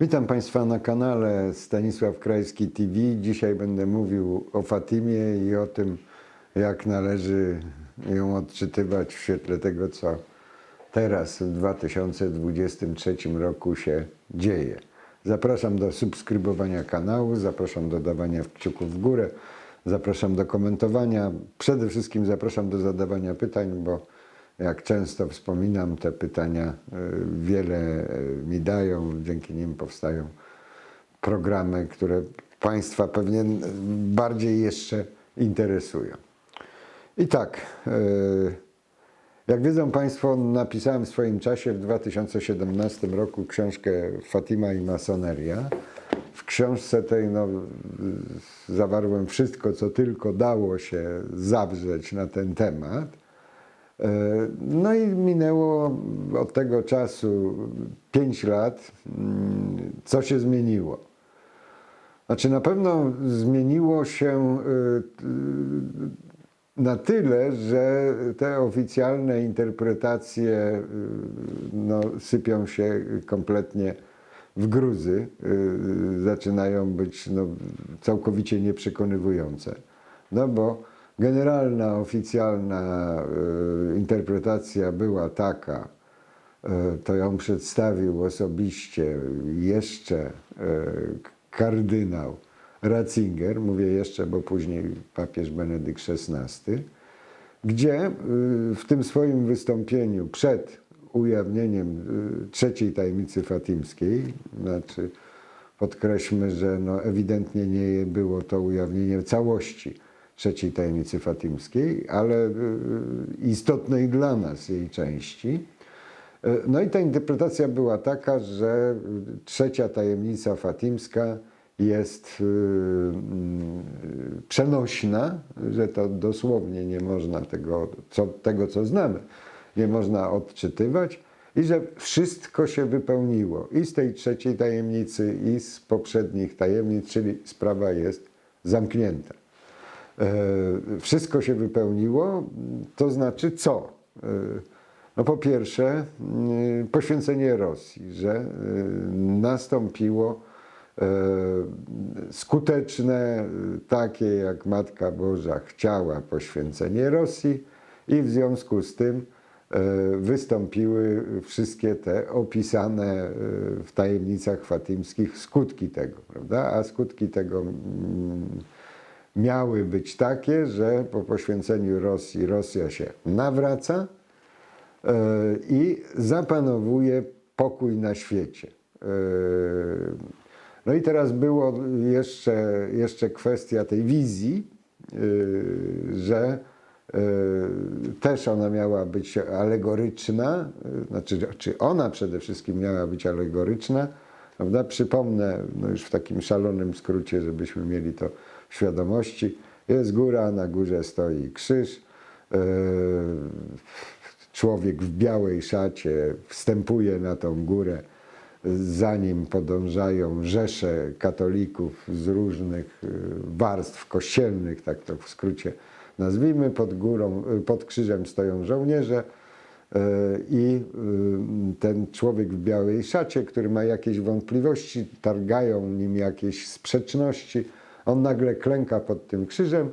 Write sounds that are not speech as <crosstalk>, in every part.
Witam Państwa na kanale Stanisław Krajski TV. Dzisiaj będę mówił o Fatimie i o tym, jak należy ją odczytywać w świetle tego, co teraz w 2023 roku się dzieje. Zapraszam do subskrybowania kanału, zapraszam do dawania kciuków w górę, zapraszam do komentowania. Przede wszystkim zapraszam do zadawania pytań, bo jak często wspominam, te pytania y, wiele y, mi dają, dzięki nim powstają programy, które Państwa pewnie bardziej jeszcze interesują. I tak, y, jak wiedzą Państwo, napisałem w swoim czasie w 2017 roku książkę Fatima i masoneria. W książce tej no, zawarłem wszystko, co tylko dało się zawrzeć na ten temat. E, No i minęło od tego czasu 5 lat. Mm, Co się zmieniło? Znaczy na pewno zmieniło się y, y, na tyle, że te oficjalne interpretacje y, no, sypią się kompletnie w gruzy, zaczynają być no, całkowicie nieprzekonywujące. No bo generalna, oficjalna y, interpretacja była taka, y, to ją przedstawił osobiście jeszcze y, kardynał Ratzinger, mówię jeszcze, bo później papież Benedykt XVI, gdzie w tym swoim wystąpieniu przed ujawnieniem trzeciej tajemnicy fatimskiej, znaczy podkreślmy, że no ewidentnie nie było to ujawnienie całości trzeciej tajemnicy fatimskiej, ale y, istotnej dla nas jej części. Y, No i ta interpretacja była taka, że trzecia tajemnica fatimska jest mm, przenośna, że to dosłownie nie można tego, co, tego, co znamy, nie można odczytywać i że wszystko się wypełniło i z tej trzeciej tajemnicy, i z poprzednich tajemnic, czyli sprawa jest zamknięta. E, Wszystko się wypełniło, to znaczy co? E, No po pierwsze, poświęcenie Rosji, że y, nastąpiło e, skuteczne, takie jak Matka Boża chciała poświęcenie Rosji i w związku z tym e, wystąpiły wszystkie te opisane e, w tajemnicach fatimskich skutki tego, prawda? A skutki tego miały być takie, że po poświęceniu Rosji Rosja się nawraca e, i zapanowuje pokój na świecie. E, No i teraz było jeszcze, jeszcze kwestia tej wizji, e, że też ona miała być alegoryczna, znaczy, czy ona przede wszystkim miała być alegoryczna, prawda? Przypomnę, no już w takim szalonym skrócie, żebyśmy mieli to świadomości. Jest góra, na górze stoi krzyż. e, Człowiek w białej szacie wstępuje na tą górę, za nim podążają rzesze katolików z różnych e, warstw kościelnych, tak to w skrócie nazwijmy. Pod górą, e, pod krzyżem stoją żołnierze i ten człowiek w białej szacie, który ma jakieś wątpliwości, targają nim jakieś sprzeczności, on nagle klęka pod tym krzyżem,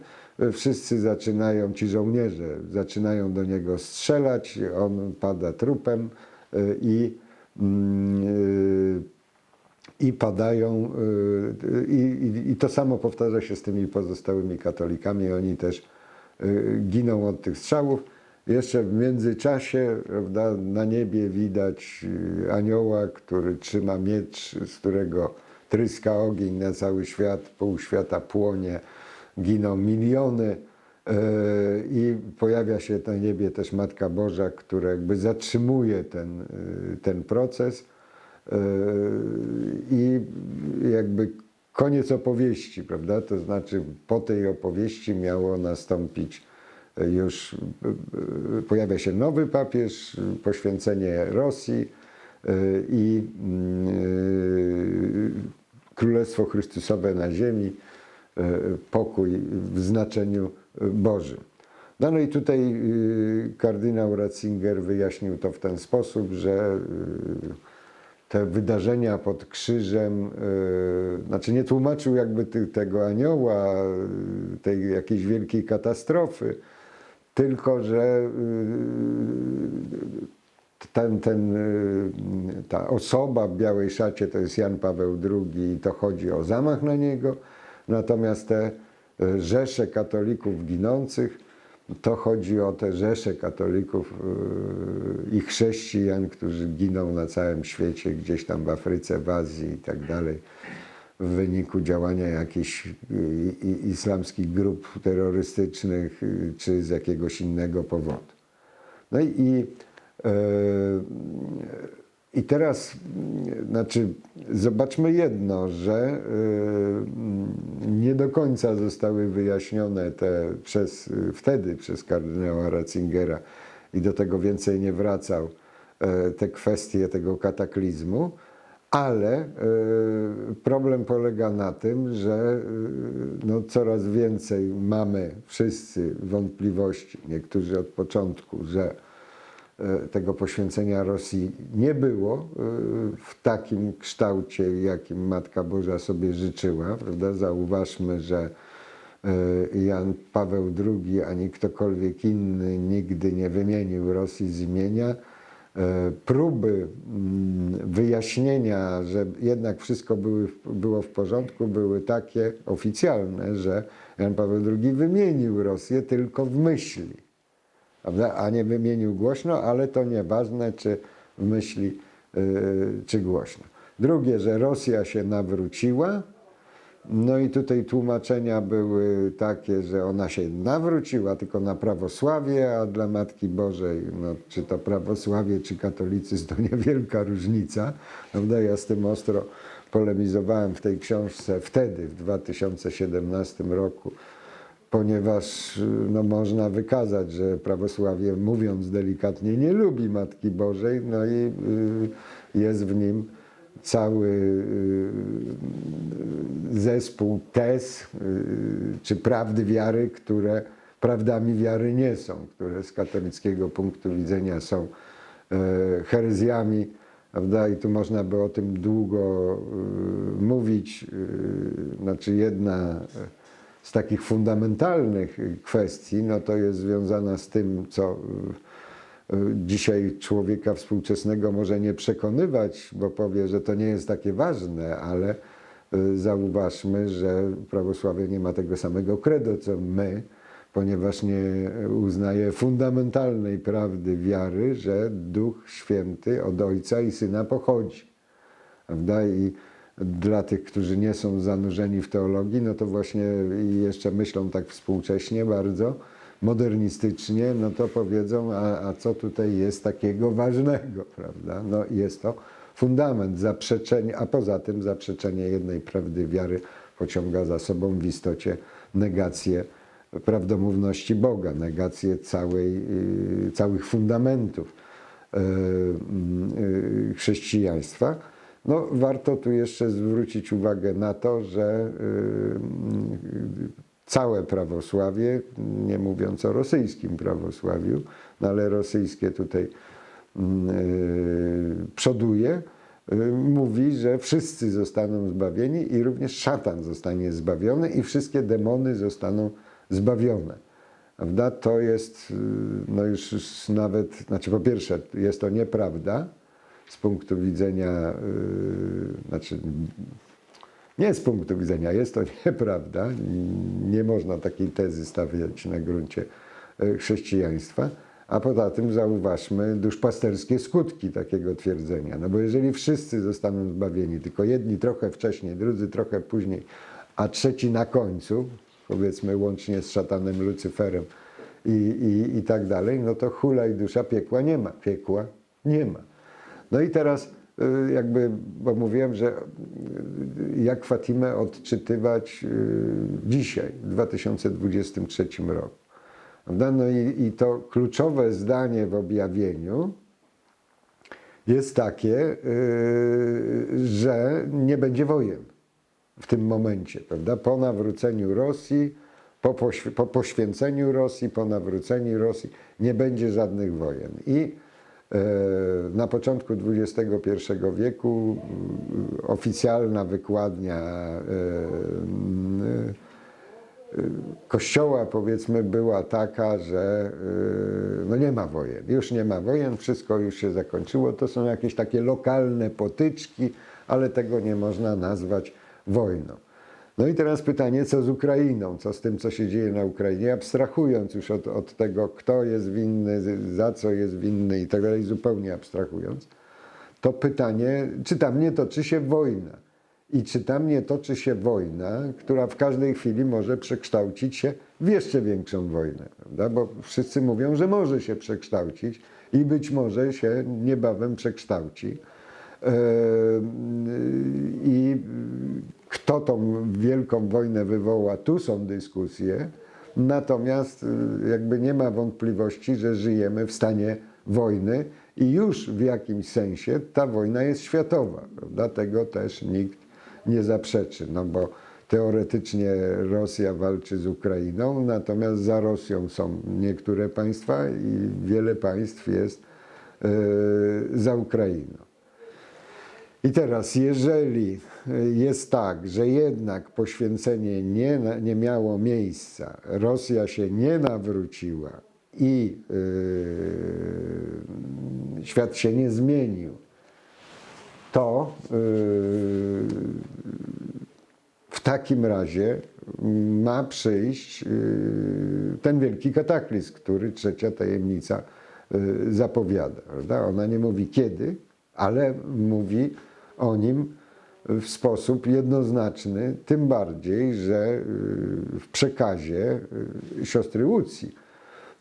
wszyscy zaczynają, ci żołnierze zaczynają do niego strzelać, on pada trupem y, i mm, y, i padają, y, i, i, to samo powtarza się z tymi pozostałymi katolikami, oni też giną od tych strzałów. Jeszcze w międzyczasie prawda, na niebie widać anioła, który trzyma miecz, z którego tryska ogień na cały świat, pół świata płonie, giną miliony. y, I pojawia się na niebie też Matka Boża, która jakby zatrzymuje ten, y, ten proces. Yy, i jakby koniec opowieści, prawda? To znaczy po tej opowieści miało nastąpić już, pojawia się nowy papież, poświęcenie Rosji i yy, Królestwo Chrystusowe na ziemi, yy, pokój w znaczeniu Bożym. No, no i tutaj kardynał Ratzinger wyjaśnił to w ten sposób, że te wydarzenia pod krzyżem, e, znaczy nie tłumaczył jakby tego anioła, e, tej jakiejś wielkiej katastrofy, tylko że ten, ten, y, ta osoba w białej szacie to jest Jan Paweł II i to chodzi o zamach na niego, natomiast te y, rzesze katolików ginących, to chodzi o te rzesze katolików y, i chrześcijan, którzy giną na całym świecie, gdzieś tam w Afryce, w Azji i tak dalej, w wyniku działania jakichś islamskich grup terrorystycznych czy z jakiegoś innego powodu. No i, i, i teraz, znaczy, zobaczmy jedno, że mm, nie do końca zostały wyjaśnione te przez, wtedy przez kardynała Ratzingera i do tego więcej nie wracał, e, te kwestie tego kataklizmu, ale problem polega na tym, że no, coraz więcej mamy wszyscy wątpliwości, niektórzy od początku, że tego poświęcenia Rosji nie było e, w takim kształcie, jakim Matka Boża sobie życzyła. Prawda? Zauważmy, że e, Jan Paweł II ani ktokolwiek inny nigdy nie wymienił Rosji z imienia. E, Próby mm, wyjaśnienia, że jednak wszystko były, było w porządku, były takie oficjalne, że Jan Paweł II wymienił Rosję tylko w myśli prawda? a nie wymienił głośno, ale to nieważne, czy myśli, yy, czy głośno. Drugie, że Rosja się nawróciła. No i tutaj tłumaczenia były takie, że ona się nawróciła tylko na prawosławie, a dla Matki Bożej, no, czy to prawosławie, czy katolicyzm, to <laughs> niewielka różnica. Prawda? Ja z tym ostro polemizowałem w tej książce wtedy, w 2017 roku ponieważ y, no, można wykazać, że prawosławie, mówiąc delikatnie, nie lubi Matki Bożej, no i y, jest w nim cały y, zespół tez czy prawdy wiary, które prawdami wiary nie są, które z katolickiego punktu widzenia są e, herezjami? I tu można by o tym długo mówić. Znaczy jedna z takich fundamentalnych kwestii, no to jest związana z tym, co y, dzisiaj człowieka współczesnego może nie przekonywać, bo powie, że to nie jest takie ważne, ale y, zauważmy, że prawosławie nie ma tego samego credo, co my, ponieważ nie uznaje fundamentalnej prawdy wiary, że Duch Święty od Ojca i Syna pochodzi. Prawda? I dla tych, którzy nie są zanurzeni w teologii, no to właśnie jeszcze myślą tak współcześnie bardzo, modernistycznie, no to powiedzą, a, a co tutaj jest takiego ważnego, prawda? No jest to fundament, zaprzeczenie, a poza tym zaprzeczenie jednej prawdy wiary pociąga za sobą w istocie negację prawdomówności Boga, negację całej, y, całych fundamentów y, y, chrześcijaństwa. No, warto tu jeszcze zwrócić uwagę na to, że y, całe prawosławie, nie mówiąc o rosyjskim prawosławiu, no ale rosyjskie tutaj y, przoduje, y, mówi, że wszyscy zostaną zbawieni i również szatan zostanie zbawiony i wszystkie demony zostaną zbawione. Prawda? To jest y, no już nawet, znaczy po pierwsze jest to nieprawda z punktu widzenia, y, znaczy nie z punktu widzenia, jest to <laughs> nieprawda. Nie można takiej tezy stawiać na gruncie e, chrześcijaństwa. A poza tym zauważmy duszpasterskie skutki takiego twierdzenia. No bo jeżeli wszyscy zostaną zbawieni, tylko jedni trochę wcześniej, drudzy trochę później, a trzeci na końcu, powiedzmy łącznie z szatanem Lucyferem i, i, i tak dalej, no to hulaj dusza piekła nie ma. Piekła nie ma. No i teraz y, jakby, bo mówiłem, że y, jak Fatimę odczytywać y, dzisiaj, w 2023 roku. No i, i to kluczowe zdanie w objawieniu jest takie, że nie będzie wojen w tym momencie, prawda? Po nawróceniu Rosji, po, poświ- po poświęceniu Rosji, po nawróceniu Rosji nie będzie żadnych wojen. I Na początku XXI wieku y, oficjalna wykładnia e, m, kościoła powiedzmy była taka, że no nie ma wojen, już nie ma wojen, wszystko już się zakończyło. To są jakieś takie lokalne potyczki, ale tego nie można nazwać wojną. No i teraz pytanie, co z Ukrainą, co z tym, co się dzieje na Ukrainie, abstrahując już od, od tego, kto jest winny, za co jest winny i tak dalej, zupełnie abstrahując, to pytanie, czy tam nie toczy się wojna? I czy tam nie toczy się wojna, która w każdej chwili może przekształcić się w jeszcze większą wojnę, prawda? Bo wszyscy mówią, że może się przekształcić i być może się niebawem przekształci. Eee, I kto tą wielką wojnę wywoła, tu są dyskusje. Natomiast y, jakby nie ma wątpliwości, że żyjemy w stanie wojny i już w jakimś sensie ta wojna jest światowa. Prawda? Tego też nikt nie zaprzeczy, no bo teoretycznie Rosja walczy z Ukrainą, natomiast za Rosją są niektóre państwa i wiele państw jest y, za Ukrainą. I teraz, jeżeli jest tak, że jednak poświęcenie nie, nie miało miejsca, Rosja się nie nawróciła i yy, świat się nie zmienił, to yy, w takim razie ma przyjść yy, ten wielki kataklizm, który trzecia tajemnica yy, zapowiada. Prawda? Ona nie mówi kiedy, ale mówi o nim w sposób jednoznaczny, tym bardziej, że y, w przekazie y, siostry Łucji,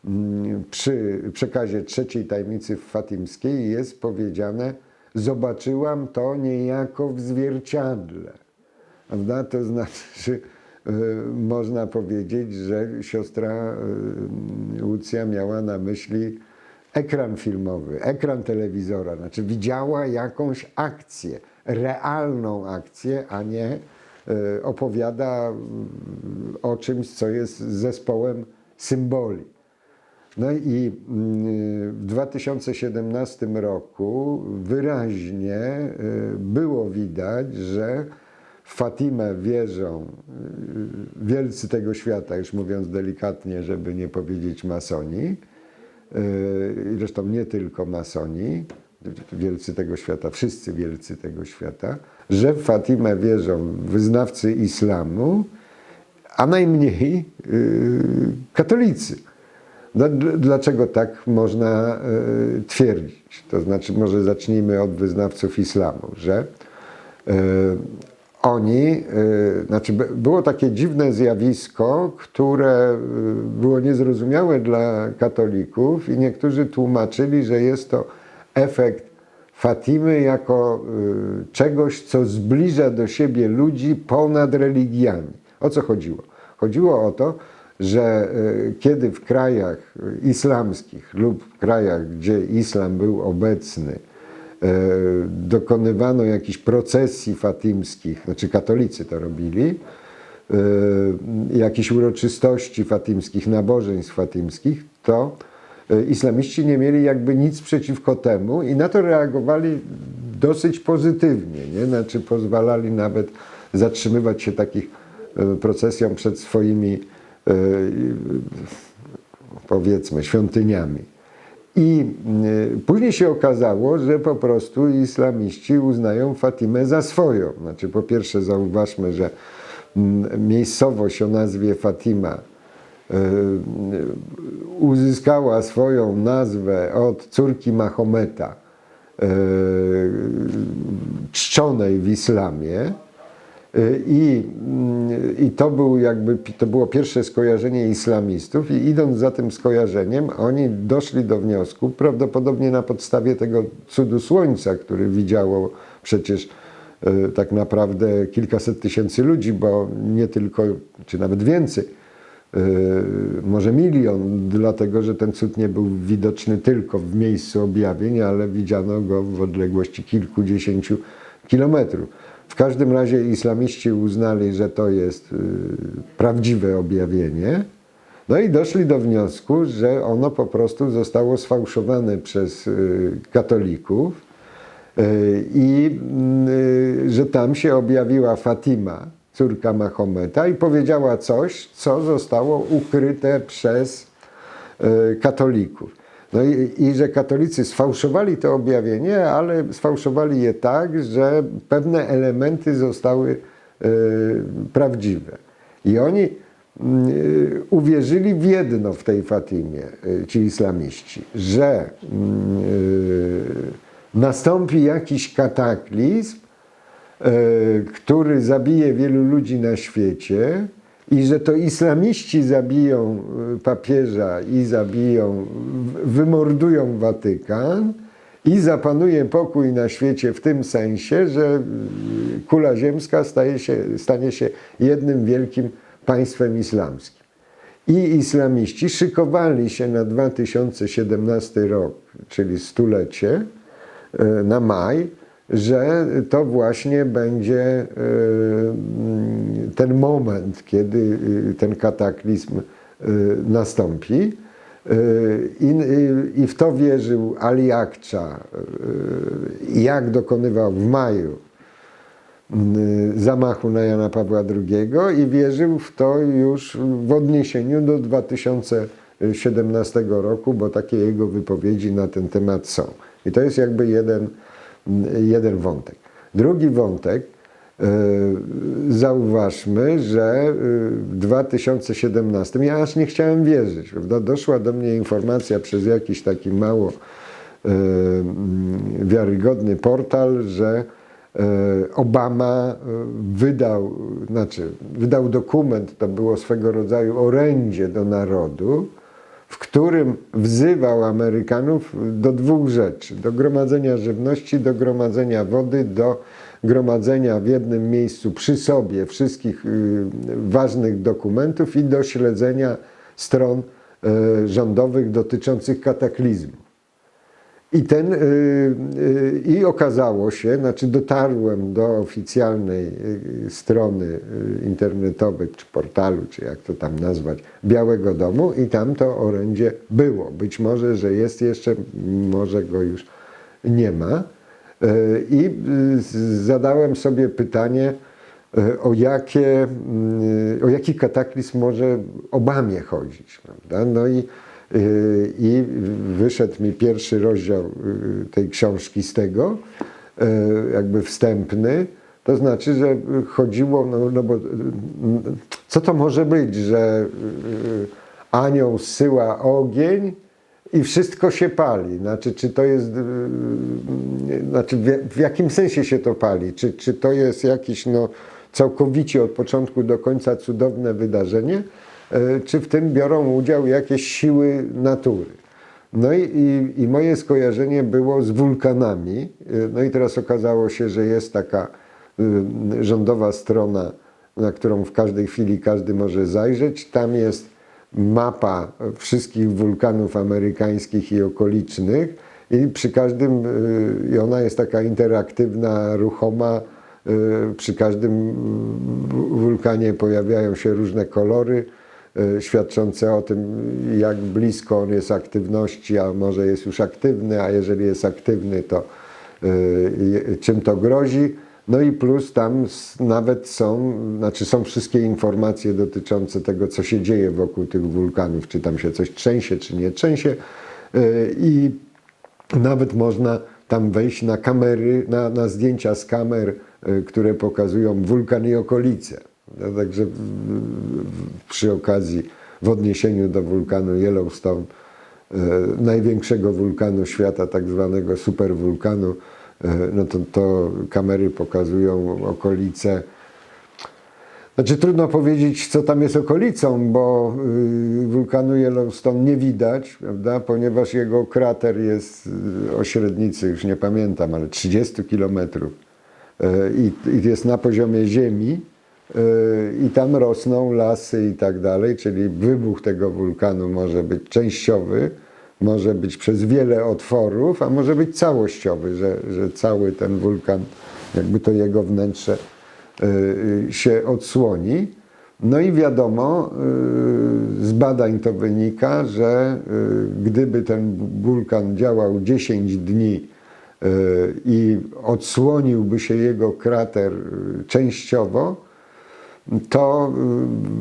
mm, przy przekazie trzeciej tajemnicy fatimskiej jest powiedziane zobaczyłam to niejako w zwierciadle. Prawda? To znaczy, y, można powiedzieć, że siostra Łucja miała na myśli ekran filmowy, ekran telewizora, znaczy widziała jakąś akcję, realną akcję, a nie y, opowiada y, o czymś, co jest zespołem symboli. No i y, w 2017 roku wyraźnie y, było widać, że w Fatimę wierzą y, wielcy tego świata, już mówiąc delikatnie, żeby nie powiedzieć masoni, zresztą nie tylko masoni, wielcy tego świata, wszyscy wielcy tego świata, że w Fatimę wierzą wyznawcy islamu, a najmniej yy, katolicy. No, dl- Dlaczego tak można yy, twierdzić? To znaczy, może zacznijmy od wyznawców islamu, że yy, oni, yy, znaczy by- było takie dziwne zjawisko, które yy, było niezrozumiałe dla katolików i niektórzy tłumaczyli, że jest to efekt Fatimy jako y, czegoś, co zbliża do siebie ludzi ponad religiami. O co chodziło? Chodziło o to, że y, kiedy w krajach y, islamskich lub krajach, gdzie islam był obecny, y, dokonywano jakichś procesji fatimskich, znaczy katolicy to robili, y, jakichś uroczystości fatimskich, nabożeństw fatimskich, to y, islamiści nie mieli jakby nic przeciwko temu i na to reagowali dosyć pozytywnie, nie? Znaczy pozwalali nawet zatrzymywać się takich procesjom przed swoimi powiedzmy świątyniami. I y, później się okazało, że po prostu islamiści uznają Fatimę za swoją. Znaczy, po pierwsze, zauważmy, że mm, miejscowość o nazwie Fatima y, uzyskała swoją nazwę od córki Mahometa, y, czczonej w islamie. Y, I, mm, I to, był jakby, to było pierwsze skojarzenie islamistów, i idąc za tym skojarzeniem, oni doszli do wniosku, prawdopodobnie na podstawie tego cudu słońca, który widziało przecież y, tak naprawdę kilkaset tysięcy ludzi, bo nie tylko, czy nawet więcej, y, może milion, dlatego że ten cud nie był widoczny tylko w miejscu objawień, ale widziano go w odległości kilkudziesięciu kilometrów. W każdym razie islamiści uznali, że to jest y, prawdziwe objawienie No i doszli do wniosku, że ono po prostu zostało sfałszowane przez y, katolików y, i że tam się objawiła Fatima, córka Mahometa, i powiedziała coś, co zostało ukryte przez katolików. No i, i że katolicy sfałszowali to objawienie, ale sfałszowali je tak, że pewne elementy zostały y, prawdziwe. I oni mm, y, uwierzyli w jedno w tej Fatimie, y, ci islamiści, że mm, nastąpi jakiś kataklizm, który zabije wielu ludzi na świecie i że to islamiści zabiją y, papieża i zabiją, wymordują Watykan i zapanuje pokój na świecie w tym sensie, że y, kula ziemska staje się, stanie się jednym wielkim państwem islamskim. I islamiści szykowali się na 2017 rok, czyli stulecie, e, na maj, że to właśnie będzie e, mm, ten moment, kiedy e, ten kataklizm e, nastąpi. E, I, i- w to wierzył Ali Akcza, e, jak dokonywał w maju y, zamachu na Jana Pawła II i wierzył w to już w odniesieniu do 2017 roku, bo takie jego wypowiedzi na ten temat są. I to jest jakby jeden, jeden wątek. Drugi wątek, y, zauważmy, że y, w 2017, ja aż nie chciałem wierzyć, prawda? doszła do mnie informacja przez jakiś taki mało mm, wiarygodny portal, że e, Obama e, wydał, znaczy wydał dokument, to było swego rodzaju orędzie do narodu, w którym wzywał Amerykanów do dwóch rzeczy: do gromadzenia żywności, do gromadzenia wody, do gromadzenia w jednym miejscu przy sobie wszystkich y, ważnych dokumentów i do śledzenia stron e, rządowych dotyczących kataklizmu. I, ten, y, y, I okazało się, znaczy dotarłem do oficjalnej y, strony internetowej, czy portalu, czy jak to tam nazwać, Białego Domu i tam to orędzie było. Być może, że jest jeszcze, może go już nie ma. I zadałem sobie pytanie, o, jakie, o jaki kataklizm może Obamie chodzić. Prawda? No i, i wyszedł mi pierwszy rozdział y, tej książki z tego, y, jakby wstępny. To znaczy, że chodziło, no, no bo y, co to może być, że y, anioł zsyła ogień i wszystko się pali. Znaczy, czy to jest, znaczy w, jakim sensie się to pali? Czy, czy to jest jakieś no, całkowicie od początku do końca cudowne wydarzenie, czy w tym biorą udział jakieś siły natury? No i, i, i moje skojarzenie było z wulkanami. Yy, No i teraz okazało się, że jest taka yy, rządowa strona, na którą w każdej chwili każdy może zajrzeć. Tam jest mapa wszystkich wulkanów amerykańskich i okolicznych i przy każdym, i ona jest taka interaktywna, ruchoma, przy każdym wulkanie pojawiają się różne kolory świadczące o tym, jak blisko on jest aktywności, a może jest już aktywny, a jeżeli jest aktywny, to y, czym to grozi. No i plus tam nawet są, znaczy są wszystkie informacje dotyczące tego, co się dzieje wokół tych wulkanów, czy tam się coś trzęsie, czy nie trzęsie. Y, I nawet można tam wejść na kamery, na, na zdjęcia z kamer, które pokazują wulkan i okolice. No, także przy okazji, w odniesieniu do wulkanu Yellowstone, e, największego wulkanu świata, tak zwanego superwulkanu, e, no to, to kamery pokazują okolice. Znaczy trudno powiedzieć, co tam jest okolicą, bo y, wulkanu Yellowstone nie widać, prawda, ponieważ jego krater jest y, o średnicy, już nie pamiętam, ale 30 kilometrów y, i, jest na poziomie ziemi i tam rosną lasy i tak dalej, czyli wybuch tego wulkanu może być częściowy, może być przez wiele otworów, a może być całościowy, że, że cały ten wulkan, jakby to jego wnętrze y, się odsłoni. No i wiadomo, y, z badań to wynika, że y, gdyby ten wulkan działał 10 dni y, i odsłoniłby się jego krater y, częściowo, to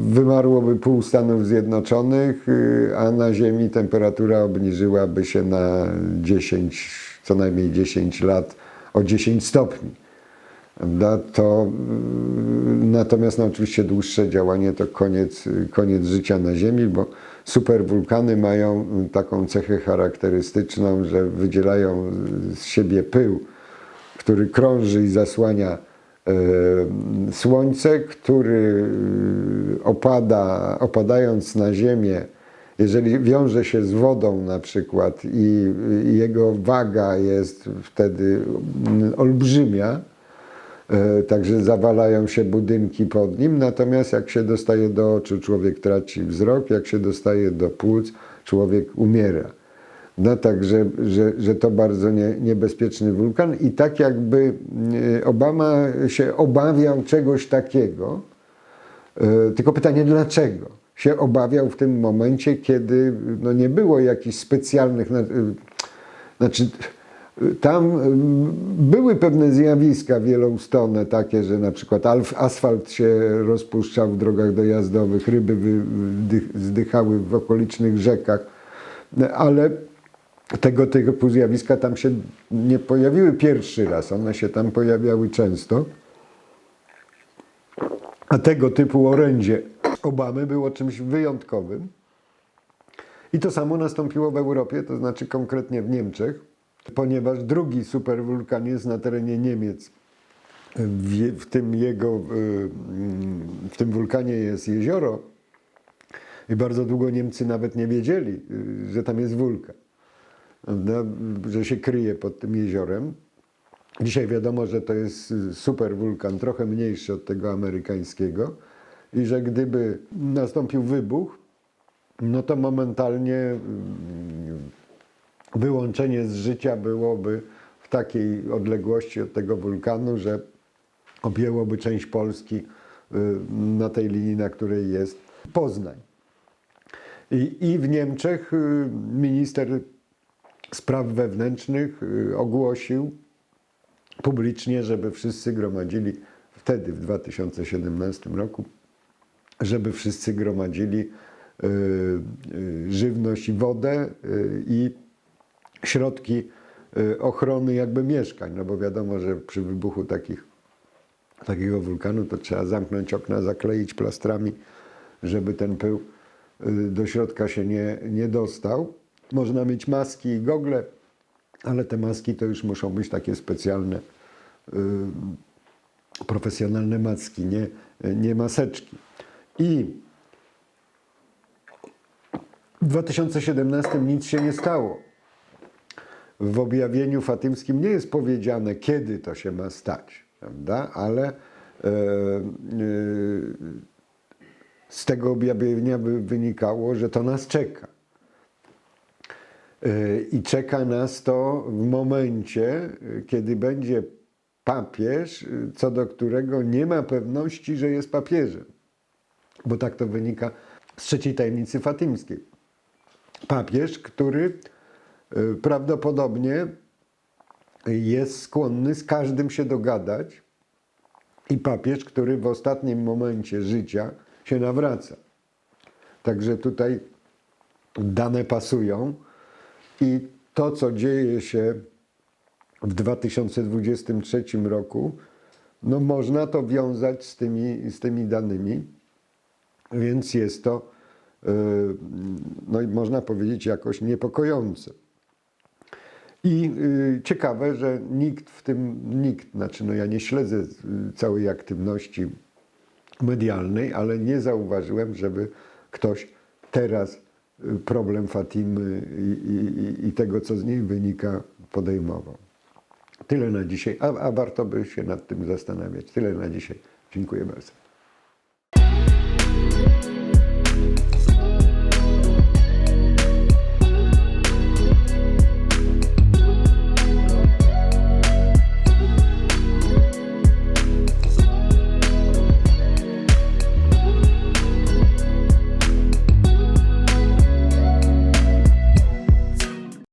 y, wymarłoby pół Stanów Zjednoczonych, y, a na Ziemi temperatura obniżyłaby się na 10, co najmniej 10 lat o 10 stopni. To, y, natomiast no, oczywiście dłuższe działanie to koniec, koniec życia na Ziemi, bo superwulkany mają taką cechę charakterystyczną, że wydzielają z siebie pył, który krąży i zasłania słońce, który y, opada, opadając na ziemię, jeżeli wiąże się z wodą na przykład i jego waga jest wtedy olbrzymia, e, także zawalają się budynki pod nim, natomiast jak się dostaje do oczu, człowiek traci wzrok, jak się dostaje do płuc, człowiek umiera. No tak, że, że, że to bardzo nie, niebezpieczny wulkan i tak jakby e, Obama się obawiał czegoś takiego, e, tylko pytanie dlaczego? Się obawiał w tym momencie, kiedy no nie było jakichś specjalnych, e, znaczy tam były pewne zjawiska wieloustronne takie, że na przykład asfalt się rozpuszczał w drogach dojazdowych, ryby zdychały w okolicznych rzekach, ale tego typu zjawiska tam się nie pojawiły pierwszy raz, one się tam pojawiały często. A tego typu orędzie Obamy było czymś wyjątkowym. I to samo nastąpiło w Europie, to znaczy konkretnie w Niemczech, ponieważ drugi superwulkan jest na terenie Niemiec. W, tym jego, w tym wulkanie jest jezioro i bardzo długo Niemcy nawet nie wiedzieli, y, że tam jest wulkan, prawda? że się kryje pod tym jeziorem. Dzisiaj wiadomo, że to jest y, superwulkan, trochę mniejszy od tego amerykańskiego i że gdyby nastąpił wybuch, no to momentalnie mm, wyłączenie z życia byłoby w takiej odległości od tego wulkanu, że objęłoby część Polski y, na tej linii, na której jest Poznań. I, i w Niemczech y, minister spraw wewnętrznych y, ogłosił publicznie, żeby wszyscy gromadzili wtedy, w 2017 roku, żeby wszyscy gromadzili y, y, żywność i wodę i środki ochrony jakby mieszkań, no bo wiadomo, że przy wybuchu takich, takiego wulkanu to trzeba zamknąć okna, zakleić plastrami, żeby ten pył do środka się nie, nie dostał. Można mieć maski i gogle, ale te maski to już muszą być takie specjalne, y, profesjonalne maski, nie, nie maseczki. I w 2017 nic się nie stało. W objawieniu fatymskim nie jest powiedziane, kiedy to się ma stać, prawda? ale e, e, z tego objawienia by wynikało, że to nas czeka. I czeka nas to w momencie, kiedy będzie papież, co do którego nie ma pewności, że jest papieżem. Bo tak to wynika z trzeciej tajemnicy fatymskiej. Papież, który e, prawdopodobnie jest skłonny z każdym się dogadać i papież, który w ostatnim momencie życia się nawraca. Także tutaj dane pasują i to, co dzieje się w 2023 roku, no można to wiązać z tymi, z tymi danymi, więc jest to, yy, no i można powiedzieć, jakoś niepokojące. I y, ciekawe, że nikt w tym, nikt, znaczy no ja nie śledzę y, całej aktywności medialnej, ale nie zauważyłem, żeby ktoś teraz y, problem Fatimy i, i, i tego, co z niej wynika, podejmował. Tyle na dzisiaj, a, a warto by się nad tym zastanawiać. Tyle na dzisiaj. Dziękuję bardzo.